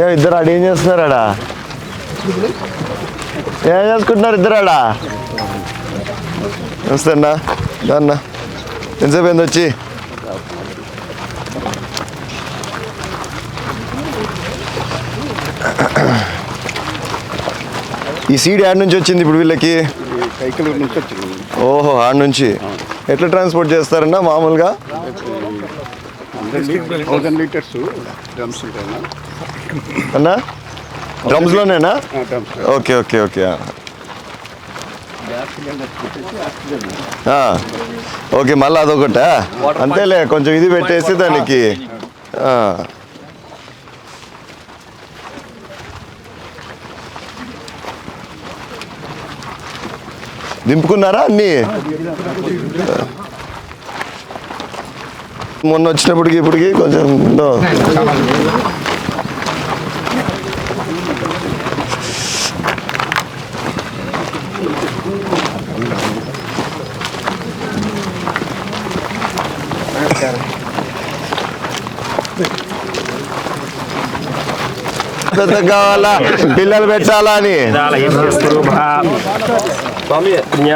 ఏ ఇద్దరు ఆడ ఏం చేస్తున్నారాడా? ఏం చేసుకుంటున్నారు ఇద్దరు ఆడ? నమస్తే అన్న దా అన్న. ఎంతసేపు అయింది వచ్చి? ఈ సీడ్ యాడ్ నుంచి వచ్చింది ఇప్పుడు వీళ్ళకి? సైకిల్ నుంచి వచ్చింది. ఓహో ఆడ నుంచి. ఎట్లా ట్రాన్స్పోర్ట్ చేస్తారన్నా మామూలుగా? థౌసండ్ లీటర్స్ డ్రమ్స్ ఉంటాయి? అన్నా? డ్రమ్స్లోనేనా drums okay okay okay okay మళ్ళీ అదొకటా? అంతేలే కొంచెం ఇది పెట్టేసి దానికి ఆ. దింపుకున్నారా అన్ని? మొన్న వచ్చినప్పటికి ఇప్పటికి కొంచెం ఉందో. పెద్ద కావాలా? పిల్లలు పెట్టాలా అని?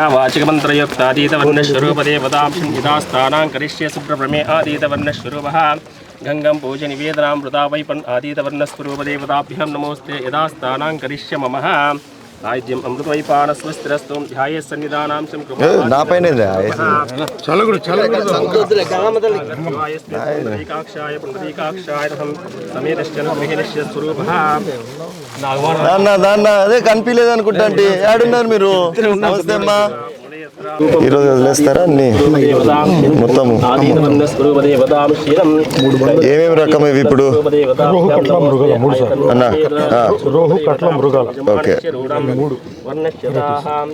వాచకమంత్రయుక్తాతీతవర్ణస్వరూపదేవతాం కరిష్యే సుబ్రహ్మణ్యే ఆతీతవర్ణస్వరూప గంగం పూజ నివేదనామృతా వైపన్ ఆతీతవర్ణస్వరూపదేవతాభ్యాం నమోస్తే యథాస్థానాం కరిష్య మమ నాద్యం అమృతవైపానస్వస్తిరస్తు ధ్యాయే సన్నిధానాం శం ఏ, నా పైన ఏకాక్షాయ పుండరీకాక్షాయ సమేతశ్చన గృహిణిష్య స్వరూప దాన్న దాన్న అదే కనిపించలేదు అనుకుంటా అంటే ఏడున్నారు మీరు నమస్తే అమ్మా ఈరోజు వదిలేస్తారా? అన్ని మొత్తం ఏమేమి రకం ఇవి ఇప్పుడు? అన్న రోహు కట్ల మృగాలు ఓకే. మూడు వర్ణశ్యతాహాం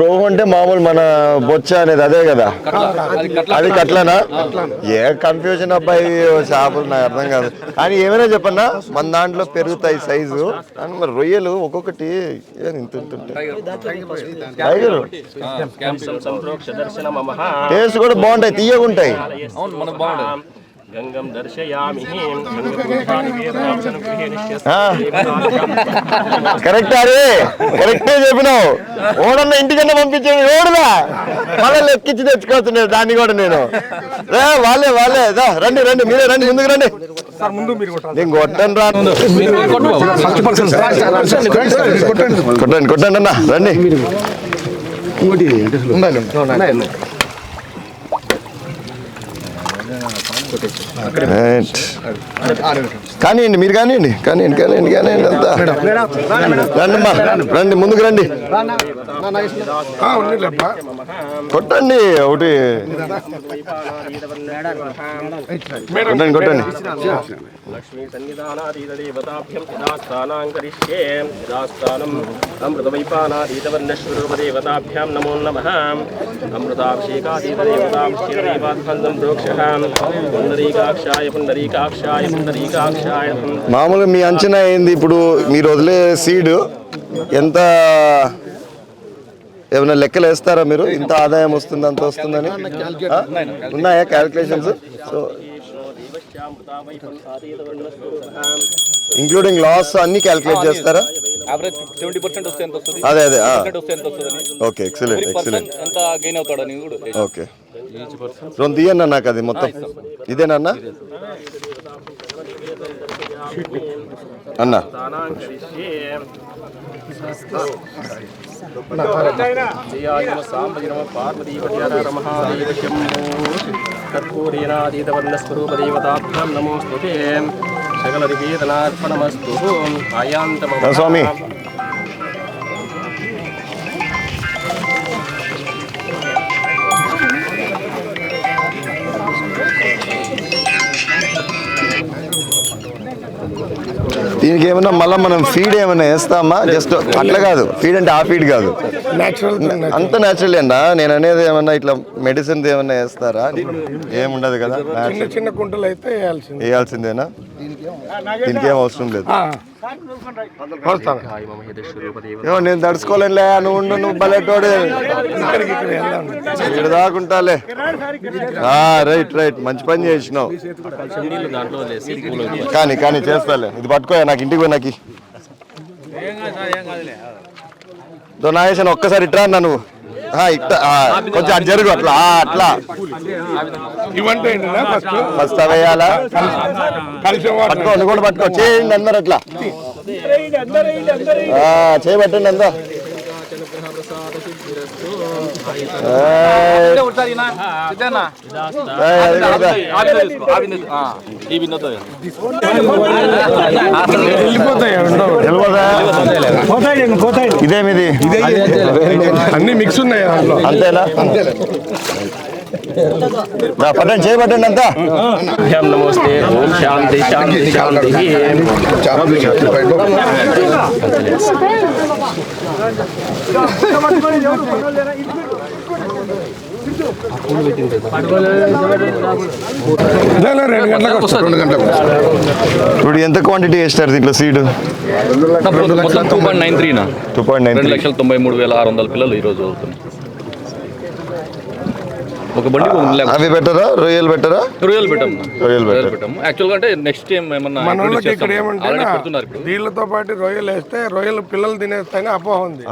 రోహు అంటే మామూలు మన బొచ్చ అనేది అదే కదా? అది కట్లనా? ఏ కన్ఫ్యూజన్ అబ్బాయి చేపలు నాకు అర్థం కాదు. కానీ ఏమైనా చెప్పన్నా? మన దాంట్లో పెరుగుతాయి సైజు కానీ మరి రొయ్యలు ఒక్కొక్కటి ఇంత ఉంటాయి. టైగర్ టేస్ట్ కూడా బాగుంటాయి తీయగా ఉంటాయి గంగం దర్శయామి. ఆ. కరెక్ట్ అరే కరెక్టే చెప్పినావు. ఓడన్న ఇంటికన్నా పంపించాడు ఓడుదా మళ్ళీ లెక్కించి తెచ్చుకోవచ్చు దాన్ని కూడా నేను. రే వాళ్ళే వాళ్ళే. రండి రండి మీరే రండి ముందుకు రండి. నేను కొట్టండి కొట్టండి అన్న రండి. రైట్. కానివ్వండి మీరు కానివ్వండి కానివ్వండి కానివ్వండి కానివ్వండి అంతా. రండి అమ్మా రండి. ముందుకు రండి కొట్టండి ఒకటి. కొట్టండి కొట్టండి. లక్ష్మీ సన్నిధానాదీతదేవతాభ్యం యథాస్థానాం కరిష్యే యథాస్థానం అమృతవైపానాదీతవర్ణస్వరూపదేవతాభ్యాం నమో నమః. అమృతాభిషేకాదీతదేవతాం క్షీరదేవాద్భందం ప్రోక్షః మామూలుగా మీ అంచనా ఏంది? ఇప్పుడు మీరు వదిలే సీడ్ ఎంత ఏమైనా లెక్కలు వేస్తారా మీరు? ఇంత ఆదాయం వస్తుంది అంత వస్తుందని? ఉన్నాయా క్యాల్కులేషన్స్ సో ఇంక్లూడింగ్ లాస్ అన్ని క్యాల్కులేట్ చేస్తారా? అదే అదే. ఓకే ఎక్సలెంట్ ఎక్సలెంట్ ఓకే రెండు తీయన్నా నాకు అది మొత్తం. ఇదేనా అన్న? స్వామి. దీనికి ఏమన్నా మళ్ళీ మనం ఫీడ్ ఏమైనా వేస్తామా? జస్ట్ అట్లా కాదు. ఫీడ్ అంటే ఆ ఫీడ్ కాదు. అంత న్యాచురల్ అండా నేను అనేది ఏమన్నా ఇట్లా మెడిసిన్ ఏమన్నా వేస్తారా? ఏముండదు కదా. చిన్న చిన్న కుంటలు అయితే వేయాల్సింది. వేయాల్సిందేనా? దీనికి ఏం అవసరం లేదు. ఏమో నేను తడుచుకోలేనులే నువ్వు నువ్వు బలెటోడు ఇక్కడ దాకుంటాలే రైట్ రైట్. మంచి పని చేసినావు. కానీ కానీ చేస్తాలే. ఇది పట్టుకో నాకు ఇంటికి పోయి నాకు నాగేశన్ ఒక్కసారి ఇట్రా నువ్వు. ఇట్ట కొంచెం అటు జరుగు అట్లా అట్లా. ఇవంటే ఫస్ట్ ఫస్ట్ అవేయాలా పట్టుకో కూడా పట్టుకో. చేయండి అందరు అట్లా. ఆ, చేయబట్టండి అందా ఇదేమిది? అన్ని మిక్స్ ఉన్నాయి అంతేనా? నా పట్టండి చేయబట్టండి అంతా. నమస్తే. ఓం శాంతి శాంతి శాంతి. ఇప్పుడు ఎంత క్వాంటిటీ వేస్తారు దీంట్లో సీడ్ మొత్తం టూ పాయింట్ నైన్ త్రీనా టూ పాయింట్ నైన్ రెండు లక్షల తొంభై మూడు వేల ఆరు వందల పిల్లలు ఈరోజు చదువుతున్నారు. ఒక బండి అవి పెట్టరా? రొయ్యలు పెట్టరా? రొయ్యలు పెట్టాం. రొయ్యలు పెట్టాము యాక్చువల్గా అంటే నెక్స్ట్ టైం ఏమన్నా మన వాళ్ళకి ఇక్కడ. ఏమంటే నీళ్ళతో పాటు రొయ్యలు వేస్తే రొయ్యలు పిల్లలు తినేస్తాయని అపోహ ఉంది.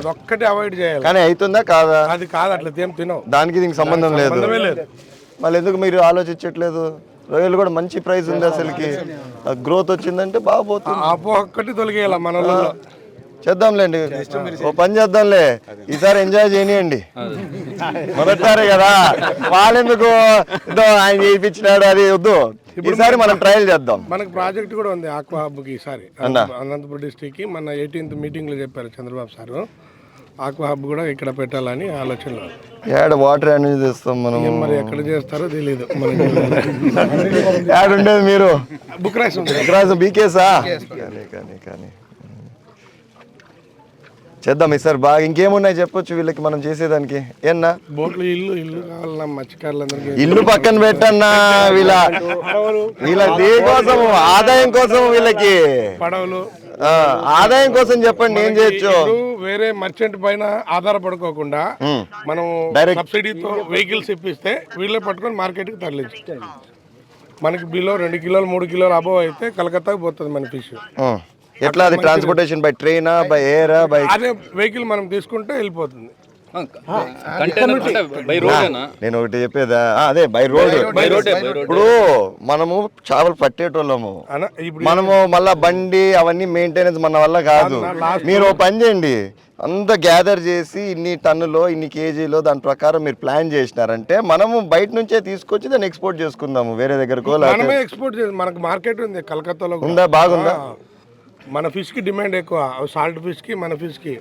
అదొక్కటి అవాయిడ్ చేయాలి. కానీ అవుతుందా కాదా? అది కాదు అట్లా ఏం తినవు. దానికి దీనికి సంబంధం లేదు. సంబంధమే లేదు. మళ్ళీ ఎందుకు మీరు ఆలోచించట్లేదు? రొయ్యలు కూడా మంచి ప్రైస్ ఉంది అసలుకి. గ్రోత్ వచ్చిందంటే బాగా పోతుంది. అపోహ ఒక్కటి తొలగేయాల మన వాళ్ళలో చేద్దాంలేండి. ఓ పని చేద్దాంలే. ఈసారి ఎంజాయ్ చేయనియండి. మొదటిసారి కదా. వాళ్ళెందుకు ఆయన చేయించినాడు అది వద్దు. ఈసారి మనం ట్రయల్ చేద్దాం. మనకు ప్రాజెక్ట్ కూడా ఉంది ఆక్వా హబ్కి ఈసారి. అనంతపురం డిస్టిక్కి మన ఎయిటీన్త్ మీటింగ్లో చెప్పారు చంద్రబాబు సారు. ఆక్వా హబ్ కూడా ఇక్కడ పెట్టాలని ఆలోచనలో యాడ్ వాటర్ నుంచి తెస్తాం మనం మరి ఎక్కడ చేస్తారో తెలియదు యాడ్ ఉండేది మీరు? బుక్ రైస్ బీకేసా కానీ కానీ కానీ. చేద్దాం ఈసారి బాగా ఇంకేమున్నాయి చెప్పొచ్చు వీళ్ళకి మనం చేసేదానికి. ఏన్నా? బోట్లు ఇల్లు ఇల్లు. కావాలన్నా మత్స్యకారులందరికీ ఇల్లు పక్కన పెట్టన్నా వీళ్ళ వీళ్ళ దేనికోసం ఆదాయం కోసం వీళ్ళకి. పడవలు. ఆ, ఆదాయం కోసం చెప్పండి ఏం చేయొచ్చు? వేరే మర్చెంట్ పైన ఆధారపడుకోకుండా. మనం. సబ్సిడీతో వెహికల్స్ ఇప్పిస్తే వీళ్ళే పట్టుకొని మార్కెట్కి తరలించు. మనకి బిలో రెండు కిలోలు మూడు కిలోలు అబవ్ అయితే కలకత్తాకి పోతుంది మన ఫిష్ ఆ. ఎట్లా అది ట్రాన్స్పోర్టేషన్ బై ట్రైనా బై ఎయిరా బై అదే వెహికల్ మనం తీసుకుంటే వెళ్ళిపోతుంది. కంటైనర్ అంటే బై రోడేనా నేను ఒకటి చెప్పేదా? అదే బై రోడ్ ఇప్పుడు మనము చేపలు పట్టేటోళ్ళము. మనము మళ్ళా బండి అవన్నీ మెయింటెనెన్స్ మన వల్ల కాదు. మీరు పని చేయండి. అంత గ్యాదర్ చేసి ఇన్ని టన్నులో ఇన్ని కేజీలో దాని ప్రకారం మీరు ప్లాన్ చేసినారంటే మనము బయట నుంచే తీసుకొచ్చి దాన్ని ఎక్స్పోర్ట్ చేసుకుందాము. వేరే దగ్గరకో ఎక్స్పోర్ట్ చేసి మనకు మార్కెట్ ఉంది కలకత్తాలో. ఉందా? బాగుందా. మన ఫిష్కి డిమాండ్ ఎక్కువ సాల్ట్ ఫిష్కి మన ఫిష్కి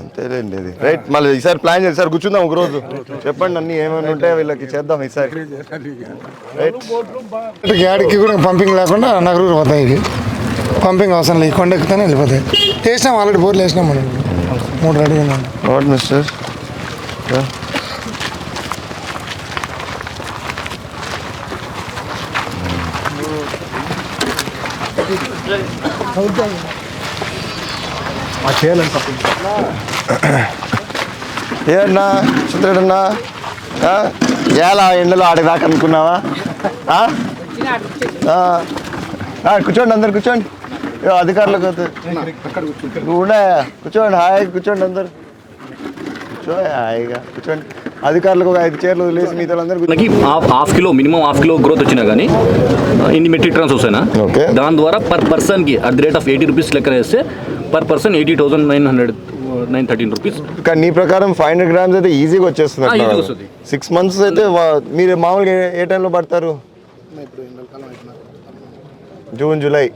అంతేలేండి ఇది రైట్ మళ్ళీ ఈసారి ప్లాన్ చేసి సార్ కూర్చుందాం ఒక రోజు చెప్పండి అన్ని ఏమైనా ఉంటాయో వీళ్ళకి చేద్దాం ఈసారి. రైట్. యాడికి కూడా పంపింగ్ లేకుండా నగరూరు పోతాయి ఇవి. పంపింగ్ అవసరం లేదు. కొండ ఎక్కుతానే వెళ్ళిపోతాయి. వేసినాం ఆల్రెడీ బోర్లు వేసినాం మనం. మూడు రెడీ వాట్ మిస్టర్? ఏనా చిత్రుడన్నా ఎలా ఎండలో ఆడికి దాకా అనుకున్నావా కూర్చోండి అందరు కూర్చోండి. అధికారులకు నువ్వు ఉన్నాయా కూర్చోండి హాయిగా కూర్చోండి అందరు. కూర్చో హాయిగా కూర్చోండి. అధికారులకు ఒక ఐదు చీరలు వదిలేసి మిగతా మనకి half half kilo minimum half kilo growth వచ్చినా కానీ ఇన్ని మెట్రిక్ టన్స్ వస్తాయినా. దాని ద్వారా పర్ పర్సన్కి at the rate of eighty rupees లెక్క వేస్తే per person eighty thousand nine hundred nine thirteen rupees కానీ నీ ప్రకారం ఫైవ్ హండ్రెడ్ గ్రామ్స్ అయితే ఈజీగా వచ్చేస్తుంది. సిక్స్ మంత్స్ అయితే మీరు మామూలుగా ఏ- ఏ టైంలో పడతారు? జూన్ జూలై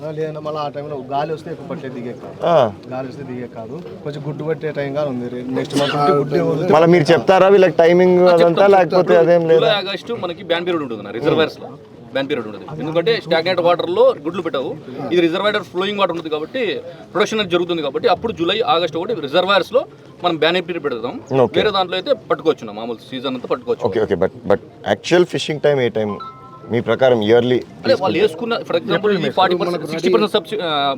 ఆ? లేదంటే మళ్ళీ ఆ టైంలో గాలి వస్తే ఎక్కువ పట్టే దిగే కాదు. గాలి వస్తే దిగే కాదు. కొంచెం గుడ్డు పట్టే టైం గా ఉంది. నెక్స్ట్ మంత్ మళ్ళీ మీరు చెప్తారా వీళ్ళకి టైమింగ్ అదంతా లేకపోతే అదేం లేదా? జూలై ఆగస్టు మనకి బ్యాన్ పీరియడ్ ఉంటుంది రిజర్వాయర్స్లో. బ్యాన్ పీరియడ్ ఉంటుంది. ఎందుకంటే స్టాగ్నెంట్ వాటర్లో గుడ్లు పెట్టావు. ఇది రిజర్వాయర్ ఫ్లోయింగ్ వాటర్ ఉంటుంది కాబట్టి ప్రొడక్షన్ అనేది జరుగుతుంది కాబట్టి అప్పుడు జూలై ఆగస్ట్ ఒకటి రిజర్వాయర్స్లో మనం బ్యాన్ పీరియడ్ పెడతాం. వేరే దాంట్లో అయితే పట్టుకోవచ్చు మామూలు సీజన్ అంతా పట్టుకోవచ్చు. Okay okay but but actual fishing time A time మీ ప్రకారం ఇయర్లీ అదే వాళ్ళు వేసుకున్న ఫర్ ఎగ్జాంపుల్ ఇది forty percent sixty percent subsidy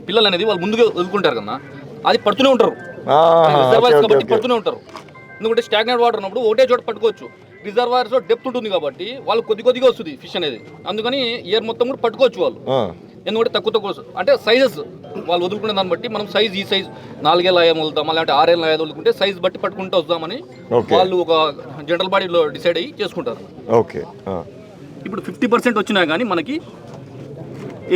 పిల్లలు అనేది వాళ్ళు ముందుగా వదులుకుంటారు కదా. అది పడుతూనే ఉంటారు. రిజర్వాయర్స్ కాబట్టి పడుతూనే ఉంటారు. ఎందుకంటే స్టాగ్నెంట్ వాటర్ ఉన్నప్పుడు ఒకటే చోట పట్టుకోవచ్చు. రిజర్వాయర్స్ డెప్త్ ఉంటుంది కాబట్టి వాళ్ళు కొద్ది కొద్దిగా వస్తుంది ఫిష్ అనేది. అందుకని ఇయర్ మొత్తం కూడా పట్టుకోవచ్చు వాళ్ళు. ఎందుకంటే తక్కువ తక్కువ. అంటే సైజెస్ వాళ్ళు వదులుకునే దాన్ని బట్టి మనం సైజ్ ఈ సైజ్ నాలుగేళ్ళ అయ్యాం వదులుతాం లేదంటే ఆరేళ్ళ అయ్యా వదులుకుంటే సైజ్ బట్టి పట్టుకుంటూ వద్దామని Okay. వాళ్ళు ఒక జనరల్ బాడీలో డిసైడ్ అయ్యి చేసుకుంటారు. ఓకే. ఇప్పుడు ఫిఫ్టీ పర్సెంట్ వచ్చినా కానీ మనకి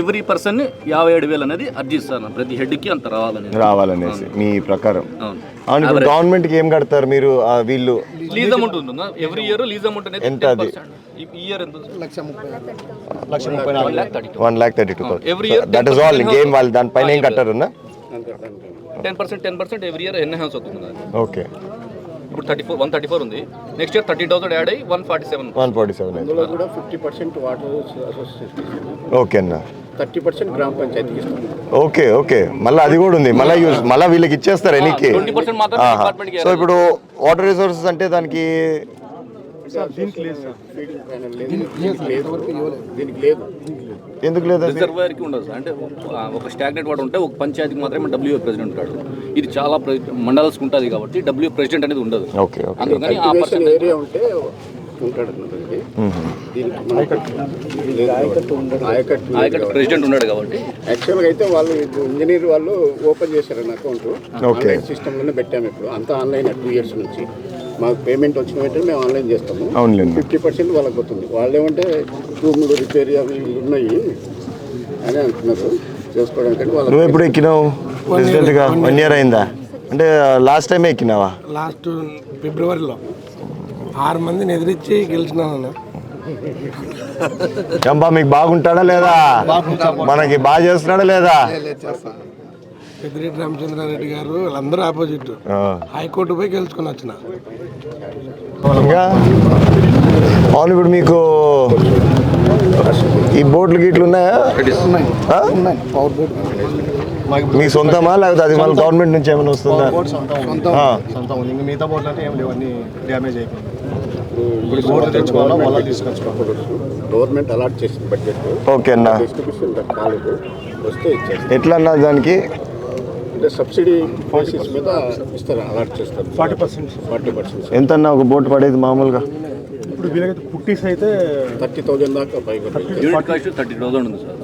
ఎవ్రీ పర్సన్ యాభై ఏడు వేలు అనేది అర్జిస్తాను ప్రతి హెడ్కి అంత రావాలని రావాలనేసి మీ ప్రకారం. అవును. ఇప్పుడు గవర్నమెంట్కి ఏం కడతారు మీరు? ఆ, వీళ్ళు లీజ్ అమౌంట్ ఉంటుందా? ఎవ్రీ ఇయర్ లీజ్ అమౌంట్ అనేది ఎంత అది? 10%. ఈ ఇయర్ ఎంత? లక్ష ముప్పై నాలుగు lakh thirty one lakh thirty two Every year that is all 10% ఇంకేం వాళ్ళు దానిపైన ఏం కట్టారన్నా? Ten percent ten percent every year enhance అవుతుంది. ఓకే ఇప్పుడు thirty four one thirty four ఉంది. Next year thirty thousand add అయ్యి one forty seven one forty seven అందులో కూడా ఫిఫ్టీ పర్సెంట్ వాటర్ ఓకే అన్న. థర్టీ పర్సెంట్ గ్రామ పంచాయతీకి ఇస్తాం. ఓకే ఓకే మళ్ళీ అది కూడా ఉంది. మళ్ళీ యూజ్ మళ్ళీ వీళ్ళకి ఇచ్చేస్తారు ఎనికి ట్వంటీ పర్సెంట్ మాత్రం డిపార్ట్మెంట్కి సో ఇప్పుడు వాటర్ రిసోర్సెస్ అంటే దానికి లేదు దీనికి లేదు దీనికి లేదు ఎందుకు లేదా ఉండదు సార్. అంటే ఒక స్టాగ్నెట్ వాటర్ ఉంటే ఒక పంచాయతీకి మాత్రమే డబ్ల్యూ ప్రెసిడెంట్ ఉంటాడు ఇది చాలా మండల్స్కి ఉంటుంది కాబట్టి డబ్ల్యూ ప్రెసిడెంట్ అనేది ఉండదు. అందుకని ఆ ఏరియా ఉంటే ఉంటాడు దీనికి ప్రెసిడెంట్ ఉన్నాడు కాబట్టి. యాక్చువల్గా అయితే వాళ్ళు ఇంజనీర్ వాళ్ళు ఓపెన్ చేశారన్న అకౌంట్. ఆన్లైన్ సిస్టంలోనే పెట్టాము ఇప్పుడు. అంతా ఆన్లైన్ టూ ఇయర్స్ నుంచి. మాకు పేమెంట్ వచ్చిన వెంటనే మేము ఆన్లైన్ చేస్తాము. అవునులేండి ఫిఫ్టీ పర్సెంట్ వాళ్ళకి పోతుంది. వాళ్ళు ఏమంటే రూములు రిపేర్ అవి ఉన్నాయి అని అంటున్నారు. చేసుకోవడానికి నువ్వు వాళ్ళకి ఎప్పుడు ఎక్కినావు? ప్రెసిడెంట్గా వన్ ఇయర్ అయిందా? అంటే లాస్ట్ టైం ఎక్కినావా? లాస్ట్ ఫిబ్రవరిలో ఆరు మందిని ఎదిరించి గెలిచినాను చంపా మీకు బాగుంటాడా లేదా? మనకి బాగా చేస్తున్నాడా లేదా? పెద్దిరెడ్డి రామచంద్రారెడ్డి గారు వాళ్ళందరూ ఆపోజిట్. ఆ. హైకోర్టు పోయి గెలుచుకొని వచ్చిన. అవును ఇప్పుడు మీకు ఈ బోట్లు గిట్లు ఉన్నాయా? మీ సొంతమా లేకపోతే అది మళ్ళీ గవర్నమెంట్ నుంచి ఏమైనా వస్తుందా? బోట్ సొంతం. ఆ. సొంతం. ఉంది ఇంకా మిగతా బోట్లు అంటే ఏం లేవు. అన్ని డ్యామేజ్ అయిపోయింది గవర్నమెంట్ అలాట్ చేసిన బడ్జెట్ ఓకే అన్న. ఎట్లా అన్నా దానికి? అంటే సబ్సిడీ బేసిస్ మీద ఇస్తారు అలాట్ చేస్తారు. Forty percent. Forty percent. ఎంత అన్న ఒక బోట్ పడేది మామూలుగా? ఇప్పుడు వీళ్ళకైతే పుట్టీస్ అయితే థర్టీ థౌజండ్ దాకా పైగా యూనిట్ కాస్ట్ థర్టీ థౌసండ్ ఉంది సార్.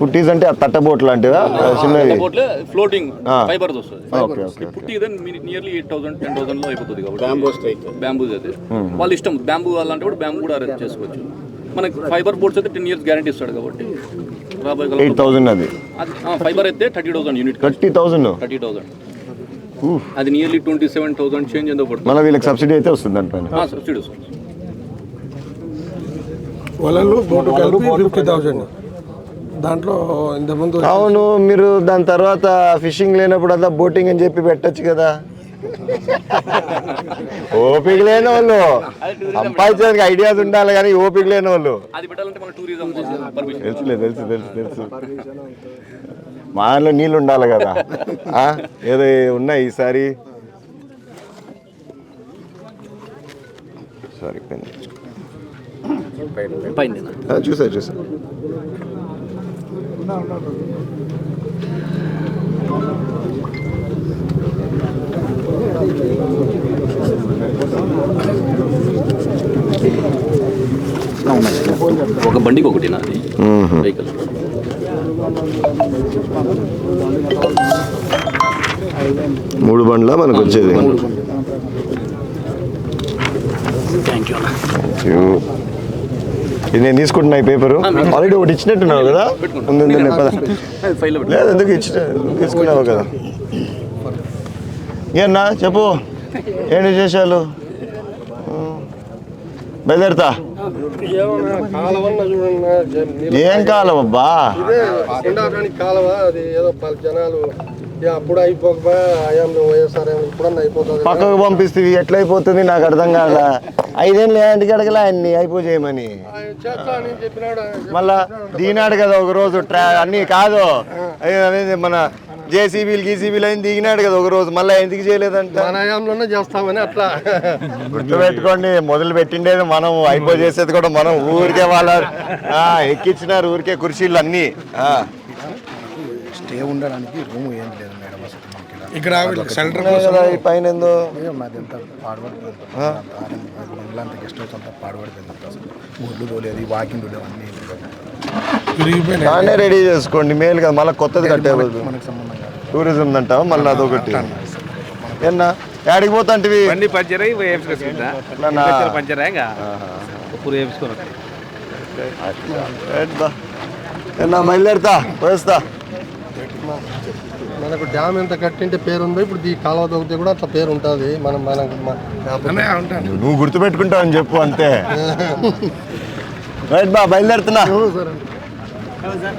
పుట్టీస్ అంటే ఆ తట్ట బోట్ లాంటివా చిన్నవి బోట్లే ఫ్లోటింగ్. ఫైబర్ వస్తుంది. ఓకే ఓకే పుట్టి ఇదే నియర్లీ ఎయిట్ థౌసండ్ టెన్ థౌసండ్లో అయిపోతుంది కాబట్టి. అయితే వాళ్ళ ఇష్టం బ్యాంబూ అలాంటి కూడా బ్యాంబూ కూడా అరేంజ్ చేసుకోవచ్చు. మనకి ఫైబర్ బోర్డ్స్ అయితే టెన్ ఇయర్స్ గ్యారంటీ ఇస్తాడు కాబట్టి ఎయిట్ థౌజండ్ అది. ఫైబర్ అయితే thirty thousand unit thirty thousand thirty thousand అది nearly twenty seven thousand change ఎంతో పడుతుంది. మళ్ళీ వీళ్ళకి సబ్సిడీ అయితే వస్తుంది దానిపైన సబ్సిడీ వస్తుంది. వలలు బోటు కలిపి ఫిఫ్టీ థౌజండ్ దాంట్లో ఇంతకుముందు అవును మీరు దాని తర్వాత ఫిషింగ్ లేనప్పుడు అంతా బోటింగ్ అని చెప్పి పెట్టచ్చు కదా. ఓపిక లేని వాళ్ళు సంపాదించడానికి ఐడియాస్ ఉండాలి కానీ ఓపిక లేని వాళ్ళు అది పెట్టాలంటే మన టూరిజం పర్మిషన్ తెలుసులే తెలుసు తెలుసు తెలుసు మా దాంట్లో నీళ్ళు ఉండాలి కదా. ఆ? ఏదో ఉన్నాయి ఈసారి? సారీ పైన చూసా చూసా. ఒక బండికి ఒకటి నాది వెహికల్ మూడు బండ్ల మనకు వచ్చేది. ఇది నేను తీసుకుంటున్నా ఈ పేపరు. ఆల్రెడీ ఒకటి ఇచ్చినట్టున్నావు కదా? ఉంది లేదు ఎందుకు ఇచ్చిన తీసుకున్నావు కదా? ఏనా చెప్పు. ఏంటి విశేషాలు? బయలుదేరుతా ఏం కాలం అబ్బా అయిపోతుంది పక్కకు పంపిస్తే ఎట్లయిపోతుంది? నాకు అర్థం కాదా ఐదేళ్ళు ఏంటికి అడగలే అన్ని అని చెప్పినాడు మళ్ళా దీనాడు కదా ఒక రోజు ట్రా అన్ని కాదు. మన జేసీబీలు గీసీబీలు అని దిగినాడు కదా ఒక రోజు మళ్ళీ ఎందుకు చేయలేదంట? ప్రాణాయామంలోనే చేస్తామని అట్లా. గుర్తుపెట్టుకోండి మొదలు పెట్టిండేది మనం అయిపో చేసేది కూడా మనం. ఊరికే వాళ్ళ ఆ, ఎక్కించినారు ఊరికే కుర్చీలు అన్ని ఆ. స్టే ఉండడానికి రూమ్ ఏం లేదు మేడం అసలు. ఇక్కడ. సెంటర్ ఉన్నాయి కదా ఈ పైన ఏందో? ఏం మాది అంతా పాడుపడిపోయింది బంగ్లా గెస్ట్ హౌస్ అంతా పాడుపడిపోయింది అసలు గుడ్లు తోలేదు వాకింగ్ అన్నీ విరిగిపోయినాయి దాన్నే రెడీ చేసుకోండి. మేలు కదా. మళ్ళీ కొత్తది కట్టే. మనకు సంబంధం కాదు. టూరిజం అంటావా? మళ్ళీ అదొకటి. ఎన్నా యాడికి పోతాంటివి? బండి పంచర్ అయ్యి వేపించుకుంటా అట్లానా? పంచర్ ఇంకా? ఇప్పుడు వేపించుకోను. ఏంటా? ఎన్నా బయలుదేరుతా? పోస్తా మనకు డ్యామ్ ఎంత కట్టింటే పేరు ఉందో ఇప్పుడు ఈ కాలువ దొరికితే కూడా అట్లా పేరు ఉంటుంది మనం మనకు అన్నయ్య ఉంటాను. నువ్వు గుర్తుపెట్టుకుంటావు అని చెప్పు అంతే. రైట్ బా బయలుదేరుతున్నా. సరే. Evet.